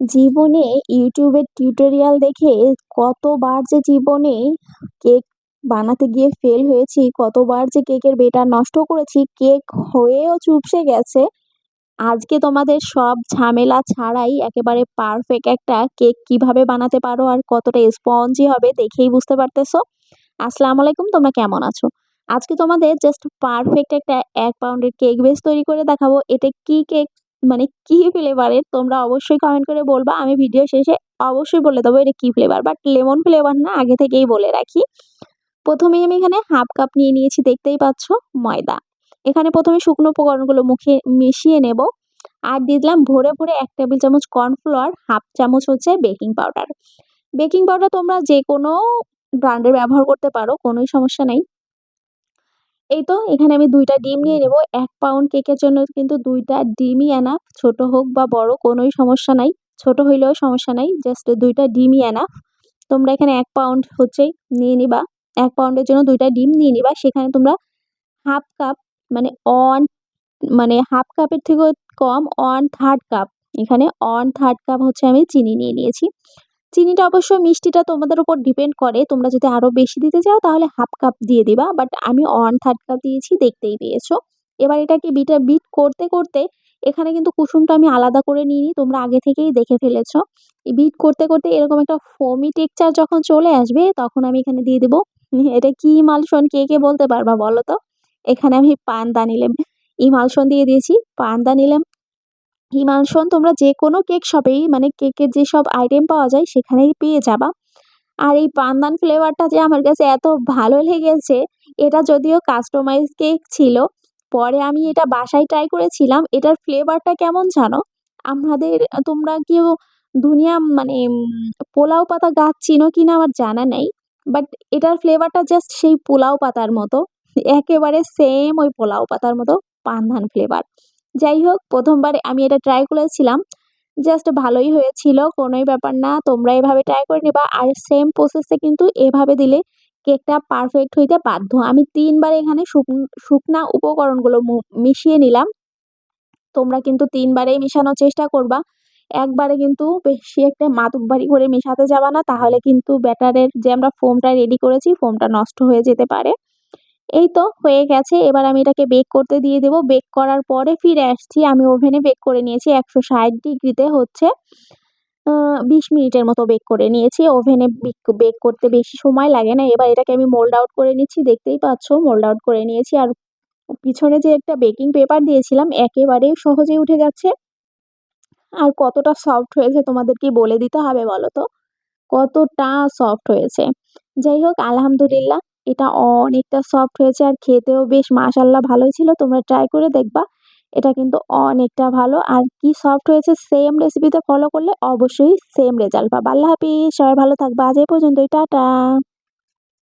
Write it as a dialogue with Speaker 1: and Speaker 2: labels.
Speaker 1: জীবনে ইউটিউবের টিউটোরিয়াল দেখে কতবার যে জীবনে কেক বানাতে গিয়ে ফেল হয়েছি, কতবার যে কেকের বেটার নষ্ট করেছি, কেক হয়েও চুপসে গেছে। আজকে তোমাদের সব ঝামেলা ছাড়াই একেবারে পারফেক্ট একটা কেক কীভাবে বানাতে পারো আর কতটা স্পঞ্জি হবে দেখেই বুঝতে পারতেছো। আসসালামু আলাইকুম তোমরা কেমন আছো? আজকে তোমাদের জাস্ট পারফেক্ট একটা এক পাউন্ডের কেক বেস তৈরি করে দেখাবো। এটা কি কেক মানে কি ফ্লেভারের তোমরা অবশ্যই কমেন্ট করে বলবা। আমি ভিডিও শেষে অবশ্যই বলে দেবো এটা কি ফ্লেভার বাট লেমন ফ্লেভার না আগে থেকেই বলে রাখি। প্রথমেই আমি এখানে হাফ কাপ নিয়ে নিয়েছি, দেখতেই পাচ্ছ, ময়দা। এখানে প্রথমে শুকনো উপকরণগুলো মুখে মিশিয়ে নেব আর দিয়ে দিলাম ভরে ভরে এক টেবিল চামচ কর্নফ্লাওয়ার হাফ চামচ হচ্ছে বেকিং পাউডার বেকিং পাউডার তোমরা যে কোনো ব্র্যান্ডের ব্যবহার করতে পারো, কোনোই সমস্যা নেই এই তো, এখানে আমি দুইটা ডিম নিয়ে নেব। এক পাউন্ড কেকের জন্য কিন্তু দুইটা ডিমই এনাফ ছোট হোক বা বড়, কোনোই সমস্যা নাই। ছোট হইলেও সমস্যা নাই জাস্ট দুইটা ডিমই এনাফ তোমরা এখানে এক পাউন্ড হচ্ছে নিয়ে নিবা। এক পাউন্ডের জন্য দুইটা ডিম নিয়ে নিবা। সেখানে তোমরা হাফ কাপ মানে অন মানে হাফ কাপের থেকেও কম ওয়ান থার্ড কাপ এখানে ওয়ান থার্ড কাপ হচ্ছে আমি চিনি নিয়ে নিয়েছি। চিনিটা অবশ্য মিষ্টিটা তোমাদের উপর ডিপেন্ড করে। তোমরা যদি আরও বেশি দিতে চাও তাহলে হাফ কাপ দিয়ে দিবা। বাট আমি ওয়ান থার্ড কাপ দিয়েছি, দেখতেই পেয়েছ। এবার এটাকে বিটা বিট করতে করতে এখানে কিন্তু কুসুমটা আমি আলাদা করে নিইনি, তোমরা আগে থেকেই দেখে ফেলেছো। বিট করতে করতে এরকম একটা ফোমি টেক্সচার যখন চলে আসবে, তখন আমি এখানে দিয়ে দেবো। এটা কি মালসন কে কে বলতে পারবা বলো তো? এখানে আমি পান্দা নিলাম ইমালসন দিয়ে দিয়েছি। পান্দা নিলাম হিমালসন তোমরা যে কোনো কেক শপেই মানে কেকের যেসব আইটেম পাওয়া যায়, সেখানেই পেয়ে যাবা। আর এই পান্দান ফ্লেভারটা যে আমার কাছে এত ভালো লেগেছে, এটা যদিও কাস্টমাইজ কেক ছিল, পরে আমি এটা বাসায় ট্রাই করেছিলাম, এটার ফ্লেভারটা কেমন জানো? আমাদের, তোমরা কেউ দুনিয়া মানে পোলাও পাতা গাছ চিনো কিনা আমার জানা নেই বাট এটার ফ্লেভারটা জাস্ট সেই পোলাও পাতার মতো, একেবারে সেম ওই পোলাও পাতার মতো পান্ধান ফ্লেভার যাই হোক, প্রথমবার আমি এটা ট্রাই করেছিলাম। জাস্ট ভালোই হয়েছিল, কোনোই ব্যাপার না, তোমরা এভাবে ট্রাই করে নেবা। আর সেম প্রসেসে কিন্তু এভাবে দিলে কেকটা পারফেক্ট হইতে বাধ্য। আমি তিনবার এখানে শুকনা উপকরণগুলো মিশিয়ে নিলাম। তোমরা কিন্তু তিনবারেই মেশানোর চেষ্টা করবা। একবারে কিন্তু বেশি একটা মাতুকবাড়ি করে মেশাতে যাবা না, তাহলে কিন্তু ব্যাটারের যে আমরা ফোমটা রেডি করেছি ফোমটা নষ্ট হয়ে যেতে পারে। এই তো, হয়ে গেছে। এবার আমি এটাকে বেক করতে দিয়ে দেবো। বেক করার পরে ফিরে আসছি। আমি ওভেনে বেক করে নিয়েছি। একশো ষাট ডিগ্রিতে হচ্ছে। বিশ মিনিটের মতো বেক করে নিয়েছি। ওভেনে বেক করতে বেশি সময় লাগে না। এবার এটাকে আমি মোল্ড আউট করে নিচ্ছি। দেখতেই পাচ্ছ মোল্ড আউট করে নিয়েছি। আর পিছনে যে একটা বেকিং পেপার দিয়েছিলাম, একেবারেই সহজেই উঠে যাচ্ছে। আর কতটা সফট হয়েছে তোমাদেরকে বলে দিতে হবে বলো তো? কতটা সফট হয়েছে। যাই হোক, আলহামদুলিল্লাহ। এটা অনেকটা সফট হয়েছে আর খেতেও বেশ মাশাল্লাহ ভালোই ছিল। তোমরা ট্রাই করে দেখবা। এটা কিন্তু অনেকটা ভালো। আর কি সফট হয়েছে সেম রেসিপিতে ফলো করলে অবশ্যই সেম রেজাল্ট পাবা। আল্লাহ হাফিজ। সবাই ভালো থাকবা। আজ এই পর্যন্তই। টাটা।